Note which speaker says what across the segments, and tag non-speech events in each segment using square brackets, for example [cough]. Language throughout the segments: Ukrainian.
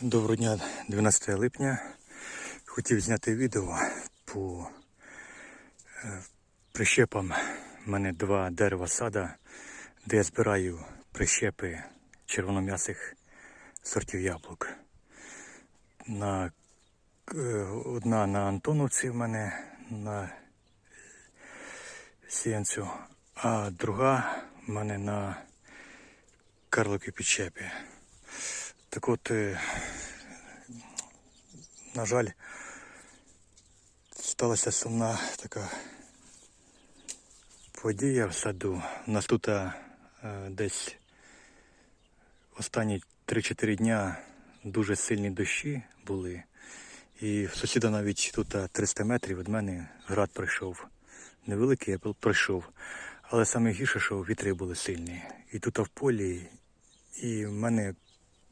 Speaker 1: Доброго дня, 12 липня. Хотів зняти відео по е, прищепам. У мене два дерева сада, де я збираю прищепи червоном'ясих сортів яблук. На, е, одна на Антоновці в мене на сіянцю, а друга в мене на Карловій підщепі. Так от, е, на жаль, сталася сумна така подія в саду. У нас тут е, десь останні 3-4 дня дуже сильні дощі були. І сусіда навіть тут е, 300 метрів від мене град прийшов. Невеликий, я пройшов. Але саме гірше, що вітри були сильні. І тут в полі, і в мене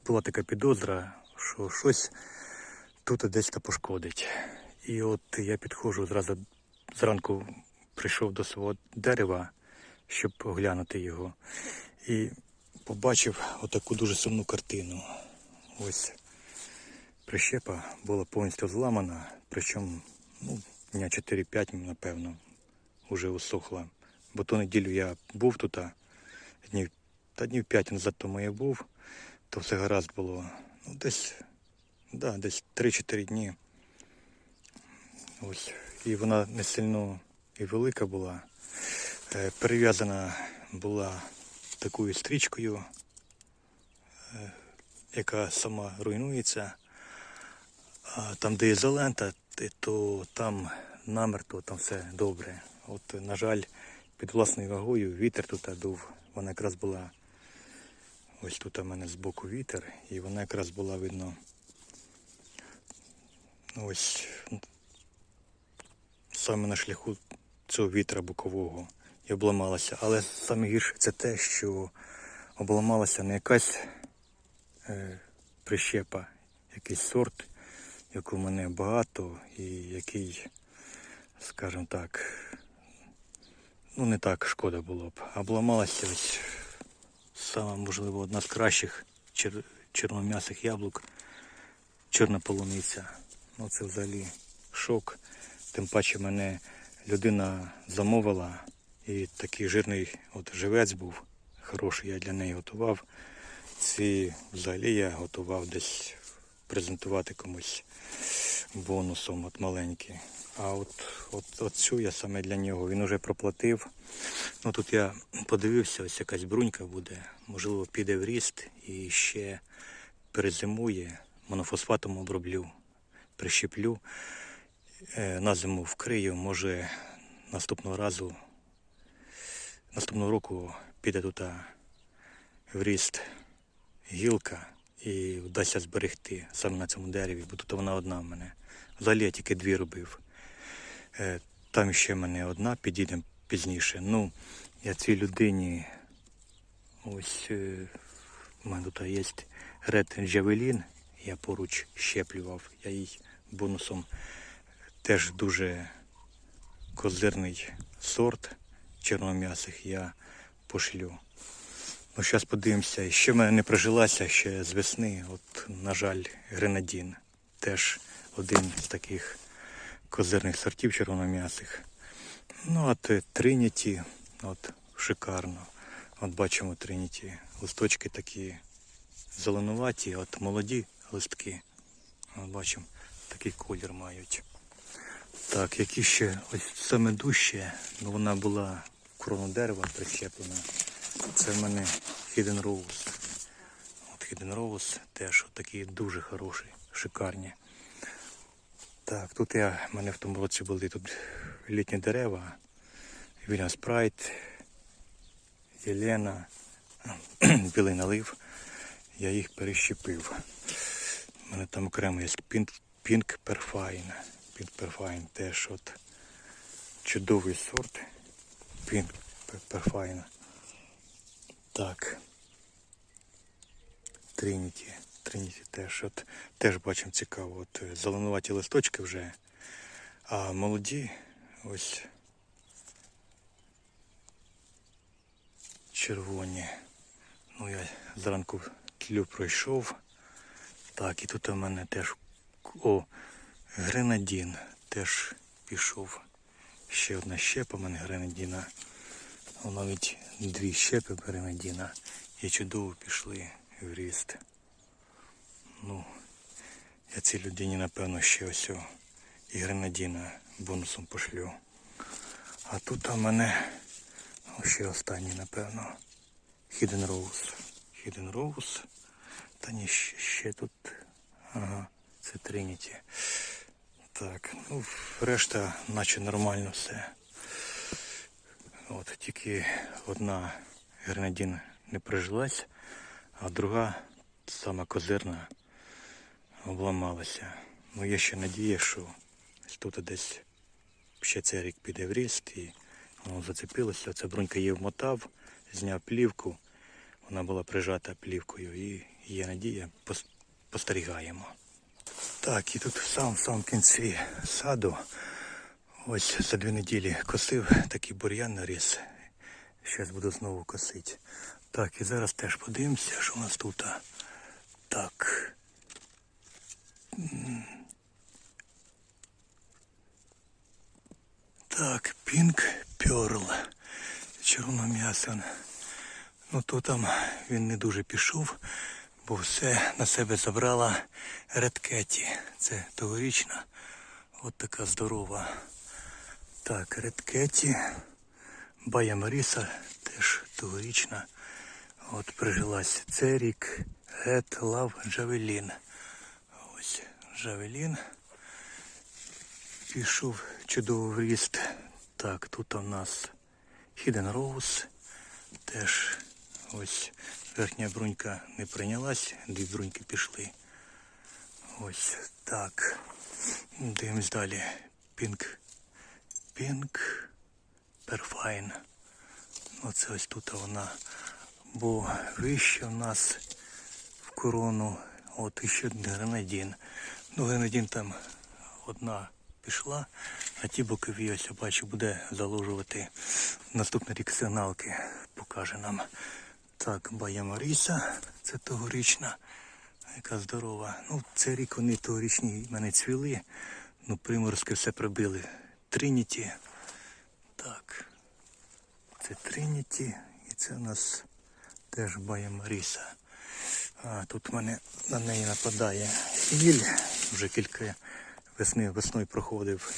Speaker 1: була така підозра, що щось тут десь та пошкодить. І от я підходжу зразу зранку прийшов до свого дерева, щоб оглянути його. І побачив отаку дуже сумну картину. Ось прищепа була повністю зламана, причому ну, дня 4-5, напевно, вже усохла. Бо ту неділю я був тут, днів, та днів 5 назад тому я був то все гаразд було. Ну, десь, да, десь 3-4 дні. Ось. І вона не сильно і велика була. Е, перев'язана була такою стрічкою, е, яка сама руйнується. А там, де ізолента, то там намертво, там все добре. От, на жаль, під власною вагою вітер тут дув. Вона якраз була Ось тут у мене збоку вітер, і вона якраз була видно. Ось саме на шляху цього вітра бокового і обламалася. Але саме гірше це те, що обламалася не якась е, прищепа, якийсь сорт, якого в мене багато, і який, скажімо так, ну не так шкода було б. Обламалася ось сама, можливо, одна з кращих чер... чорном'ясих яблук. Чорна полуниця. Ну це взагалі шок. Тим паче мене людина замовила і такий жирний от живець був хороший, я для неї готував. Ці взагалі я готував десь презентувати комусь бонусом от маленький. А от, от, от цю я саме для нього. Він вже проплатив. Ну тут я подивився, ось якась брунька буде. Можливо, піде в ріст і ще перезимує. Монофосфатом оброблю, прищеплю, е, на зиму вкрию. Може наступного разу, наступного року піде тут в ріст гілка і вдасться зберегти саме на цьому дереві, бо тут вона одна в мене. Взагалі я тільки дві робив. Е, Там ще в мене одна, підійде пізніше. Ну, я цій людині ось е, у мене тут є Ред Джавелін, я поруч щеплював. Я їй бонусом теж дуже козирний сорт чорном'ясих я пошлю. Ну, зараз подивимося. Ще в мене не прижилася ще з весни. От, на жаль, гренадін. Теж один з таких козирних сортів червоном'ясих. Ну, от е, Триніті, от шикарно. От бачимо Триніті. Листочки такі зеленуваті, от молоді листки. От бачимо, такий колір мають. Так, які ще ось саме дужче, ну вона була в крону дерева прищеплена. Це в мене Hidden Rose. От Hidden Rose теж от такі дуже хороші, шикарні. Так, тут я, в мене в тому році були тут літні дерева. Вільям Спрайт, Єлена, [clears throat] білий налив. Я їх перещепив. У мене там окремо є Pink, Perfine. Pink Perfine теж от чудовий сорт. Pink Perfine. Так. Трініті. Трініті теж. От, теж бачимо цікаво. От е, зеленуваті листочки вже. А молоді ось червоні. Ну я зранку тлю пройшов. Так, і тут у мене теж о, гренадін теж пішов. Ще одна щепа у мене гренадіна. О, навіть дві щепи гренадіна. І чудово пішли в ріст. Ну, я цій людині, напевно, ще ось і гренадіна бонусом пошлю. А тут у мене ще останній, напевно. Hidden Rose. Hidden Rose. Та ні, ще, ще тут. Ага, це Trinity. Так, ну, решта наче нормально все. От, тільки одна гренадін не прижилась, а друга, сама козирна, обламалася. Ну, є ще надія, що тут десь ще цей рік піде в ріст і воно зацепилося. Ця брунька її вмотав, зняв плівку. Вона була прижата плівкою і є надія, пос- постерігаємо. Так, і тут в самому самому кінці саду, ось за дві неділі косив, такий бур'ян наріс. Зараз буду знову косити. Так, і зараз теж подивимося, що у нас тут. Так. Так, Pink Pearl. Червоно м'ясо. Ну то там він не дуже пішов, бо все на себе забрала редкеті. Це тогорічна. От така здорова. Так, редкеті. Бая Маріса теж тогорічна. От прижилась. Це рік Гет Лав Джавелін. Джавелін. Пішов чудовий в ріст. Так, тут у нас Hidden Rose. Теж ось верхня брунька не прийнялась, дві бруньки пішли. Ось так. Дивимось далі. Пінк. Пінк. Перфайн. Оце ось тут вона. Бо вище у нас в корону. От іще гренадін. Ну, гренадін там одна пішла, а ті бокові, ось я бачу, буде заложувати наступний рік сигналки. Покаже нам. Так, Бая Маріса, це тогорічна, яка здорова. Ну, цей рік вони тогорічні мене цвіли. Ну, приморозки все прибили. Трініті. Так. Це Трініті. І це у нас теж Бая Маріса. А тут в мене на неї нападає гіль. Вже кілька весни весною проходив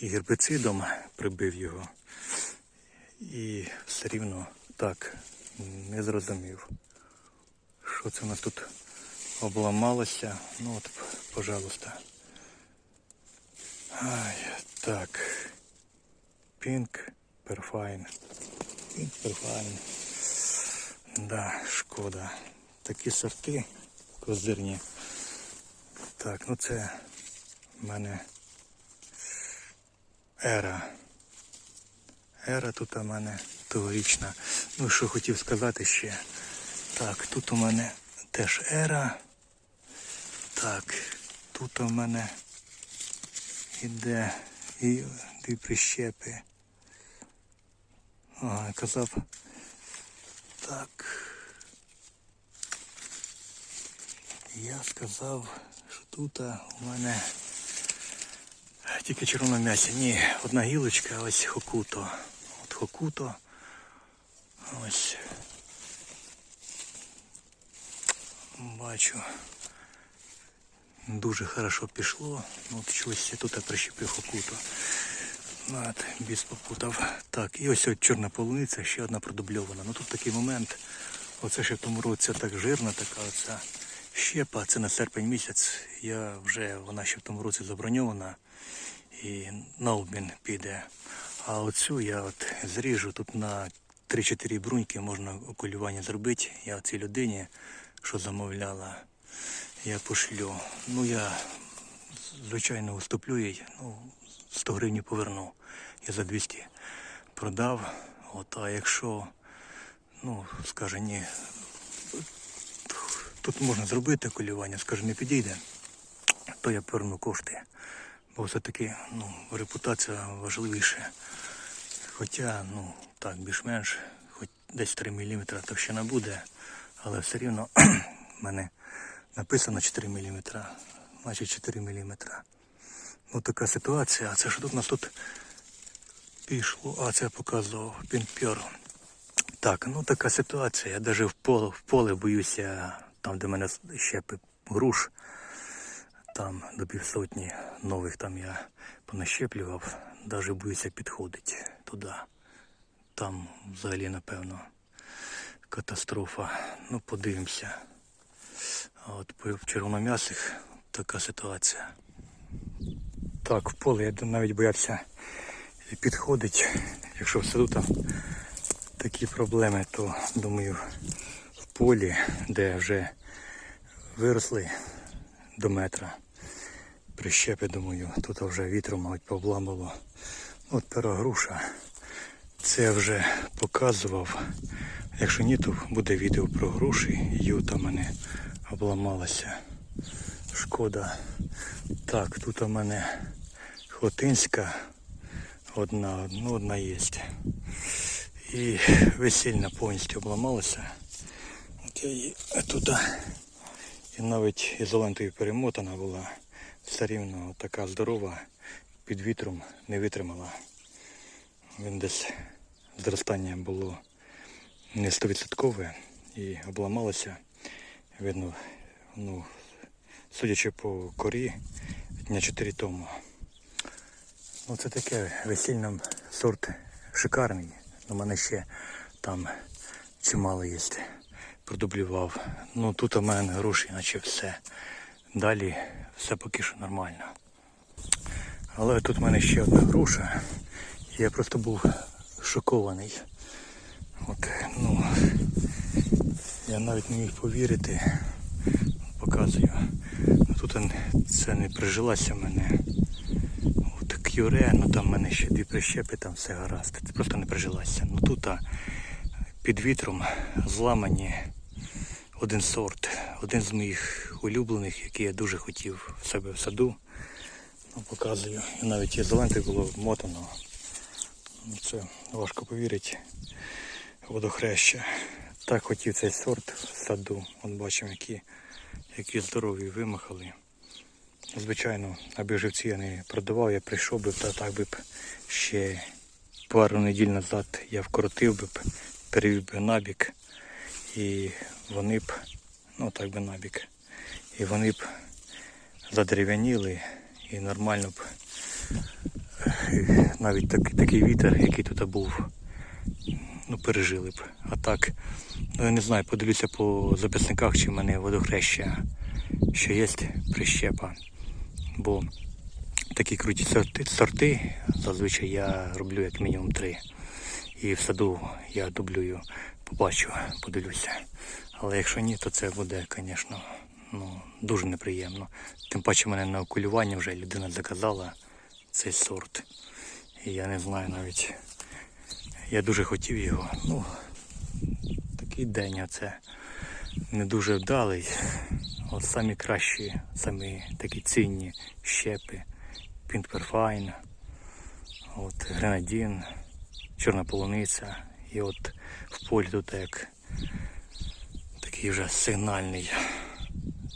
Speaker 1: і гербицидом прибив його. І все рівно так не зрозумів. Що це у нас тут обламалося? Ну от, пожалуйста. Ай, так. Пінк перфайн. Пінк перфайн. Да, шкода. Такі сорти козирні. Так, ну це в мене ера. Ера тут у мене тогорічна. Ну, що хотів сказати ще. Так, тут у мене теж ера. Так, тут у мене іде і дві прищепи. Ага, казав. Так. Я сказав, тут у мене тільки червоне м'ясо. Ні, одна гілочка, а ось хокуто. От хокуто. Ось. Бачу. Дуже хорошо пішло. Ну, от чогось я тут прищепив хокуто. От, без попутав. Так, і ось от чорна полуниця, ще одна продубльована. Ну тут такий момент. Оце ще в тому році так жирна така оця щепа. Це на серпень місяць. Я вже вона ще в тому році заброньована і на обмін піде. А оцю я от зріжу тут на 3-4 бруньки можна окулювання зробити. Я цій людині, що замовляла, я пошлю. Ну я звичайно уступлю їй, ну 100 гривень поверну. Я за 200 продав. От, а якщо, ну, скаже, ні, тут можна зробити окулювання, скаже, не підійде, то я поверну кошти. Бо все-таки ну, репутація важливіше. Хоча, ну, так, більш-менш, хоч десь 3 мм товщина буде, але все рівно [clears throat] в мене Написано 4 мм. Значить 4 мм. Ну така ситуація. А це що тут у нас тут пішло? А це я показував пінпьор. Так, ну така ситуація. Я навіть в поле, в поле боюся, там, де мене щепи груш, там до півсотні нових там я понащеплював, навіть боюся підходити туди. Там взагалі, напевно, катастрофа. Ну, подивимося. А от в червоном'ясих така ситуація. Так, в поле я навіть боявся і підходить. Якщо в саду там такі проблеми, то думаю полі, де вже виросли до метра. Прищепи, думаю, тут вже вітром, мабуть, пообламало. От пера груша. Це я вже показував. Якщо ні, то буде відео про груші. Юта мене обламалася. Шкода. Так, тут у мене Хотинська одна, ну одна є. І весільна повністю обламалася. Я її туди. І навіть ізолентою перемотана була. Все рівно така здорова, під вітром не витримала. Він десь зростання було не стовідсоткове і обламалося. Видно, ну, судячи по корі, дня 4 тому. Ну це таке весільний сорт шикарний. У мене ще там чимало є. Продублював. Ну тут у мене гроші, наче все. Далі все поки що нормально. Але тут в мене ще одна груша. Я просто був шокований. От, ну, я навіть не міг повірити. Показую. Тут це не прижилася в мене. От кюре, ну там в мене ще дві прищепи, там все гаразд. Це просто не прижилася. Ну тут а, під вітром зламані один сорт, один з моїх улюблених, який я дуже хотів в себе в саду. Ну, показую. І навіть ізоленти було вмотано. Ну, Це важко повірити. Водохреща. Так хотів цей сорт в саду. От бачимо, які, які здорові вимахали. Звичайно, аби живці я не продавав, я прийшов би, та так би б ще пару неділь назад я вкоротив би, перевів би набік. І вони б, ну так би набік, і вони б задерев'яніли і нормально б навіть так, такий вітер, який тут був, ну пережили б. А так, ну я не знаю, подивлюся по записниках, чи в мене водохреща ще є прищепа. Бо такі круті сорти, сорти зазвичай я роблю як мінімум три. І в саду я дублюю, побачу, подивлюся. Але якщо ні, то це буде, звісно, ну, дуже неприємно. Тим паче мене на окулювання вже людина заказала цей сорт. І я не знаю навіть. Я дуже хотів його. Ну, такий день оце не дуже вдалий. От самі кращі, самі такі цінні щепи. Пінтперфайн, от гренадін, чорна полуниця. І от в полі тут як такий вже сигнальний,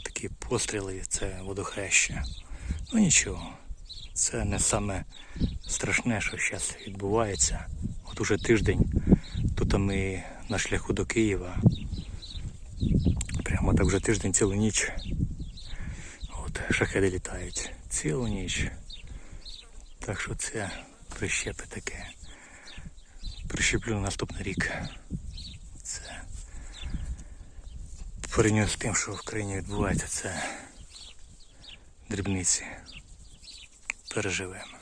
Speaker 1: такі постріли, це водохреща. Ну нічого, це не саме страшне, що зараз відбувається. От уже тиждень тут ми на шляху до Києва. Прямо так вже тиждень цілу ніч. От шахеди літають цілу ніч. Так що це прищепи таке. Прищеплю на наступний рік. Це порівняно з тим, що в країні відбувається, це дрібниці. Переживемо.